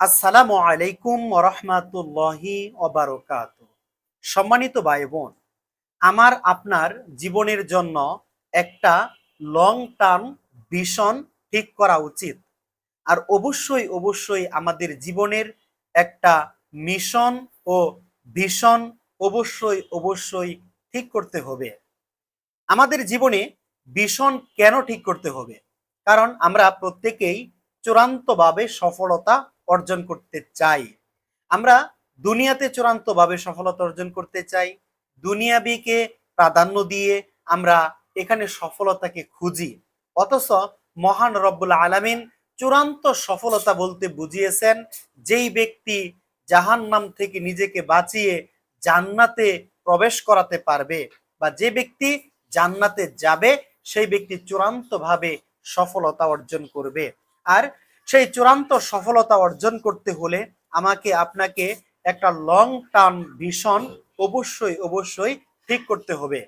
আসসালামু আলাইকুম রহমাতুল্লাহি অবারকাত সম্মানিত ভাই বোন আমার আপনার জীবনের জন্য একটা লং টার্ম ভিশন ঠিক করা উচিত। আর অবশ্যই অবশ্যই আমাদের জীবনের একটা মিশন ও ভিশন অবশ্যই অবশ্যই ঠিক করতে হবে। আমাদের জীবনে ভীষণ কেন ঠিক করতে হবে? কারণ আমরা প্রত্যেকেই চূড়ান্তভাবে সফলতা অর্জন করতে চাই। আমরা দুনিয়াতে চূড়ান্তভাবে সফলতা অর্জন করতে চাই। দুনিয়াবিকে প্রাধান্য দিয়ে আমরা এখানে সফলতাকে খুঁজি। অথচ মহান রব্বুল আলামিন চূড়ান্ত সফলতা বলতে বুঝিয়েছেন, যেই ব্যক্তি জাহান্নাম থেকে নিজেকে বাঁচিয়ে জান্নাতে প্রবেশ করাতে পারবে বা যে ব্যক্তি জান্নাতে যাবে, সেই ব্যক্তি চূড়ান্তভাবে সফলতা অর্জন করবে। আর সেই চূড়ান্ত সফলতা অর্জন করতে হলে আমাকে আপনাকে একটা লং টার্ম ভিশন অবশ্যই অবশ্যই ঠিক করতে হবে।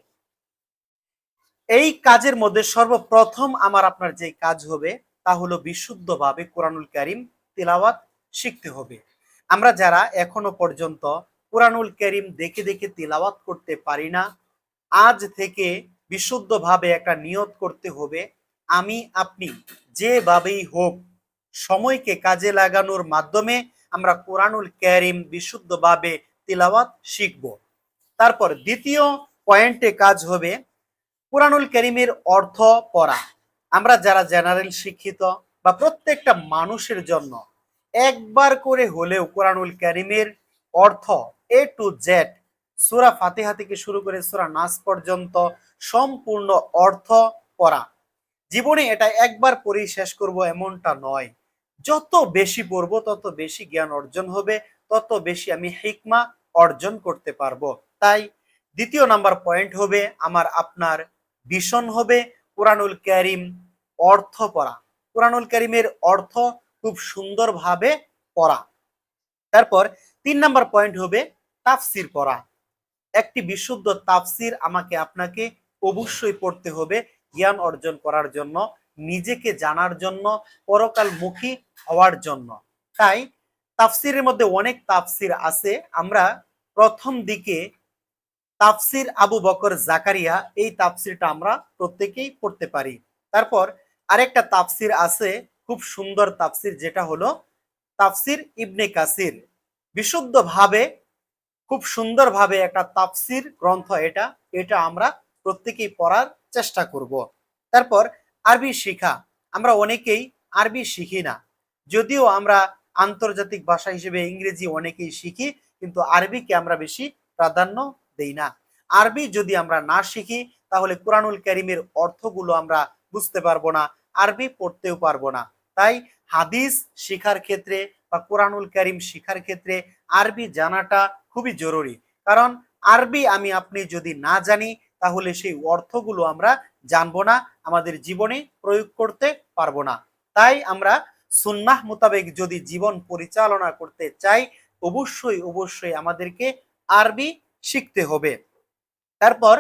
এই কাজের মধ্যে সর্বপ্রথম আমার আপনার যে কাজ হবে তা হলো বিশুদ্ধভাবে কোরআনুল কারিম তিলাওয়াত শিখতে হবে। আমরা যারা এখনও পর্যন্ত কোরআনুল কারিম দেখে দেখে তিলাওয়াত করতে পারি না, আজ থেকে বিশুদ্ধভাবে একটা নিয়ত করতে হবে, আমি, আপনি যেভাবেই হোক সময়কে কাজে লাগানোর মাধ্যমে আমরা কোরআনুল ক্যারিম বিশুদ্ধভাবে তিলাওয়াত শিখব। তারপর দ্বিতীয় পয়েন্টে কাজ হবে কোরআনুল ক্যারিমের অর্থ পড়া। আমরা যারা জেনারেল শিক্ষিত বা প্রত্যেকটা মানুষের জন্য একবার করে হলেও কোরআনুল ক্যারিমের অর্থ এ টু জেড সুরা ফাতিহা থেকে শুরু করে সুরা নাস পর্যন্ত সম্পূর্ণ অর্থ পড়া। জীবনে এটা একবার পড়েই শেষ করব এমনটা নয়। যত বেশি পড়ব, তত বেশি জ্ঞান অর্জন হবে, তত বেশি আমি হিকমা অর্জন করতে পারব। তাই দ্বিতীয় নাম্বার পয়েন্ট হবে আমার আপনার ভীষণ হবে কোরআনুল ক্যারিম অর্থ পড়া। কোরআনুল ক্যারিমের অর্থ খুব সুন্দরভাবে পড়া। তারপর তিন নাম্বার পয়েন্ট হবে তাফসির পড়া। একটি বিশুদ্ধ তাফসির আমাকে আপনাকে অবশ্যই পড়তে হবে জ্ঞান অর্জন করার জন্য। নিজেকে জানার জন্য, পরকালমুখী হওয়ার জন্য। তাই তাফসিরের মধ্যে অনেক তাফসির আছে। আমরা প্রথম দিকে তাফসির আবু বকর জাকারিয়া, এই তাফসিরটা আমরা প্রত্যেকেই পড়তে পারি। তারপর আরেকটা তাফসির আছে, খুব সুন্দর তাফসির, যেটা হলো তাফসির ইবনে কাসির। বিশুদ্ধভাবে, খুব সুন্দরভাবে একটা তাফসির গ্রন্থ এটা এটা আমরা প্রত্যেকেই পড়ার চেষ্টা করব। তারপর আরবি শিখা। আমরা অনেকেই আরবি শিখি না। যদিও আমরা আন্তর্জাতিক ভাষা হিসেবে ইংরেজি অনেকেই শিখি, কিন্তু আরবিকে আমরা বেশি প্রাধান্য দেই না। আরবি যদি আমরা না শিখি, তাহলে কোরআনুল করিমের অর্থগুলো আমরা বুঝতে পারব না, আরবি পড়তেও পারব না। তাই হাদিস শিখার ক্ষেত্রে বা কোরআনুল করিম শিখার ক্ষেত্রে আরবি জানাটা খুবই জরুরি। কারণ আরবি আমি আপনি যদি না জানি, তাহলে সেই অর্থগুলো আমরা জানব না আমাদের জীবনে প্রয়োগ করতে পারব না। তাই আমরা সুন্নাহ মোতাবেক যদি জীবন পরিচালনা করতে চাই, অবশ্যই অবশ্যই আমাদেরকে আরবি শিখতে হবে। তারপর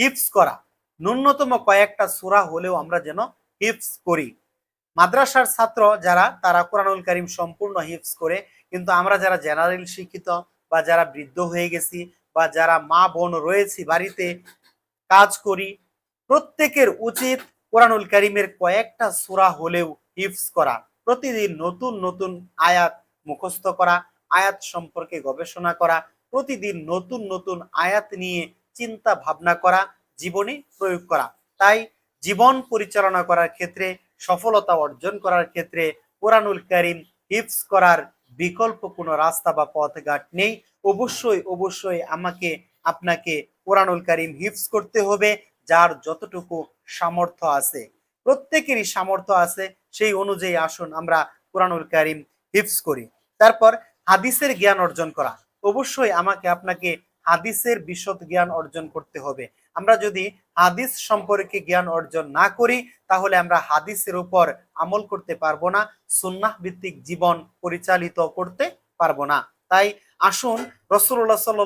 হিপস করা। ন্যূনতম কয়েকটা সুরা হলেও আমরা যেন হিপস করি। মাদ্রাসার ছাত্র যারা, তারা কোরআনুল করিম সম্পূর্ণ হিপস করে, কিন্তু আমরা যারা জেনারেল শিক্ষিত বা যারা বৃদ্ধ হয়ে গেছি বা যারা মা বোন রয়েছি বাড়িতে কাজ করি প্রত্যেকের উচিত কোরআনুল করিমের কয়েকটা সুরা হলেও হিফস করা, প্রতিদিন নতুন নতুন আয়াত মুখস্থ করা, আয়াত সম্পর্কে গবেষণা করা, প্রতিদিন নতুন নতুন আয়াত নিয়ে চিন্তা ভাবনা করা, জীবনে প্রয়োগ করা। তাই জীবন পরিচালনা করার ক্ষেত্রে, সফলতা অর্জন করার ক্ষেত্রে কোরআনুল করিম হিফস করার বিকল্প কোনো রাস্তা বা পথঘাট নেই। অবশ্যই অবশ্যই আমাকে, আপনাকে কোরআনুল করিম হিফস করতে হবে। যার যতটুকু সামর্থ্য আছে, প্রত্যেকেরই সামর্থ্য আছে, সেই অনুযায়ী আসুন আমরা কোরআনুল করিম হিফস করি। তারপর হাদিসের জ্ঞান অর্জন করা। অবশ্যই আমাকে আপনাকে হাদিসের বিশদ জ্ঞান অর্জন করতে হবে। আমরা যদি হাদিস সম্পর্কে জ্ঞান অর্জন না করি, তাহলে আমরা হাদিসের উপর আমল করতে পারব না, সুন্নাহ ভিত্তিক জীবন পরিচালিত করতে পারব না। তাই আসুন রসুল্লাহ সাল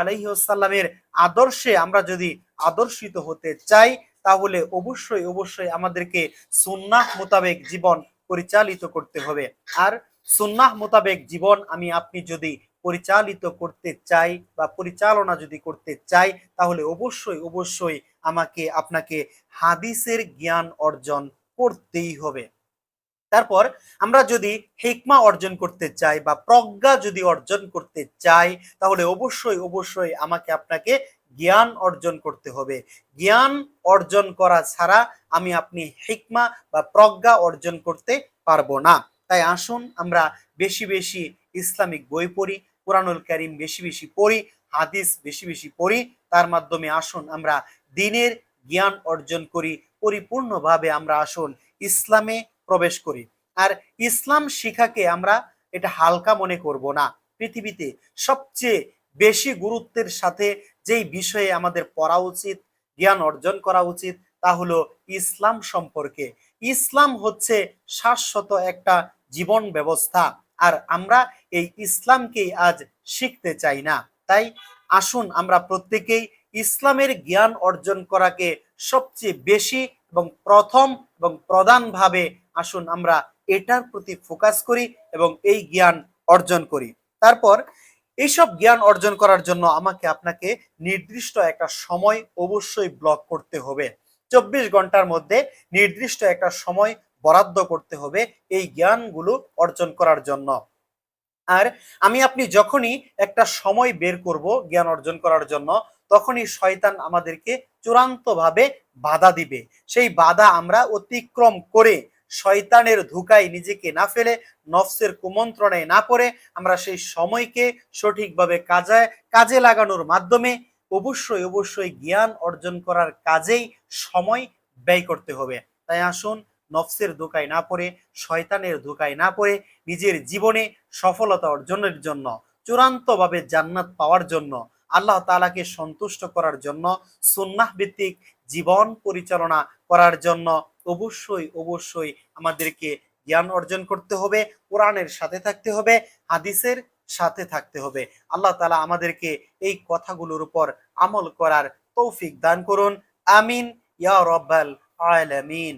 আলহিসাল্লামের আদর্শে আমরা যদি আদর্শিত হতে চাই, তাহলে অবশ্যই অবশ্যই আমাদেরকে সুন্নাহ মোতাবেক জীবন পরিচালিত করতে হবে। আর সুন্নাহ মোতাবেক জীবন আমি, আপনি যদি পরিচালিত করতে চাই বা পরিচালনা যদি করতে চাই, তাহলে অবশ্যই অবশ্যই আমাকে, আপনাকে হাদিসের জ্ঞান অর্জন করতেই হবে। তারপর আমরা যদি হিকমা অর্জন করতে চাই বা প্রজ্ঞা যদি অর্জন করতে চাই, তাহলে অবশ্যই অবশ্যই আমাকে আপনাকে জ্ঞান অর্জন করতে হবে। জ্ঞান অর্জন করা ছাড়া আমি আপনি হিকমা বা প্রজ্ঞা অর্জন করতে পারব না। তাই আসুন আমরা বেশি বেশি ইসলামিক বই পড়ি, কোরআনুল করিম বেশি বেশি পড়ি, হাদিস বেশি বেশি পড়ি, তার মাধ্যমে আসুন আমরা দিনের জ্ঞান অর্জন করি, পরিপূর্ণভাবে আমরা আসুন ইসলামে প্রবেশ করি। আর ইসলাম শিখাকে আমরা এটা হালকা মনে করব না। পৃথিবীতে সবচেয়ে বেশি গুরুত্বের সাথে যেই বিষয়ে আমাদের পড়া উচিত, জ্ঞান অর্জন করা উচিত, তা হলো ইসলাম সম্পর্কে। ইসলাম হচ্ছে শাশ্বত একটা জীবন ব্যবস্থা, আর আমরা এই ইসলামকেই আজ শিখতে চাই না। তাই আসুন আমরা প্রত্যেকেই ইসলামের জ্ঞান অর্জন করাকে সবচেয়ে বেশি এবং প্রথম এবং প্রধানভাবে আসুন আমরা এটার প্রতি ফোকাস করি এবং এই জ্ঞান অর্জন করি। তারপর এইসব জ্ঞান অর্জন করার জন্য আমাকে আপনাকে নির্দিষ্ট একটা সময় অবশ্যই ব্লক করতে হবে। চব্বিশ ঘণ্টার মধ্যে নির্দিষ্ট একটা সময় বরাদ্দ করতে হবে এই জ্ঞানগুলো অর্জন করার জন্য। আর আমি আপনি যখনই একটা সময় বের করব জ্ঞান অর্জন করার জন্য তখনই শয়তান আমাদেরকে চূড়ান্তভাবে বাধা দিবে। সেই বাধা আমরা অতিক্রম করে শয়তানের ধোকায় নিজেকে না ফেলে, নফসের কুমন্ত্রণায় না পড়ে, আমরা সেই সময়কে সঠিকভাবে কাজে কাজে লাগানোর মাধ্যমে অবশ্যই অবশ্যই জ্ঞান অর্জন করার কাজেই সময় ব্যয় করতে হবে। তাই আসুন, নফসের ধোকায় না পড়ে, শয়তানের ধোকায় না পড়ে নিজের জীবনে সফলতা অর্জনের জন্য, চূড়ান্তভাবে জান্নাত পাওয়ার জন্য আল্লাহ তালাকে সন্তুষ্ট করার জন্য, সুন্নাহ ভিত্তিক জীবন পরিচালনা করার জন্য অবশ্যই অবশ্যই আমাদেরকে জ্ঞান অর্জন করতে হবে, কোরআনের সাথে থাকতে হবে, হাদিসের সাথে থাকতে হবে। আল্লাহ তালা আমাদেরকে এই কথাগুলোর উপর আমল করার তৌফিক দান করুন। আমিন, ইয়া রব্বাল আলামিন।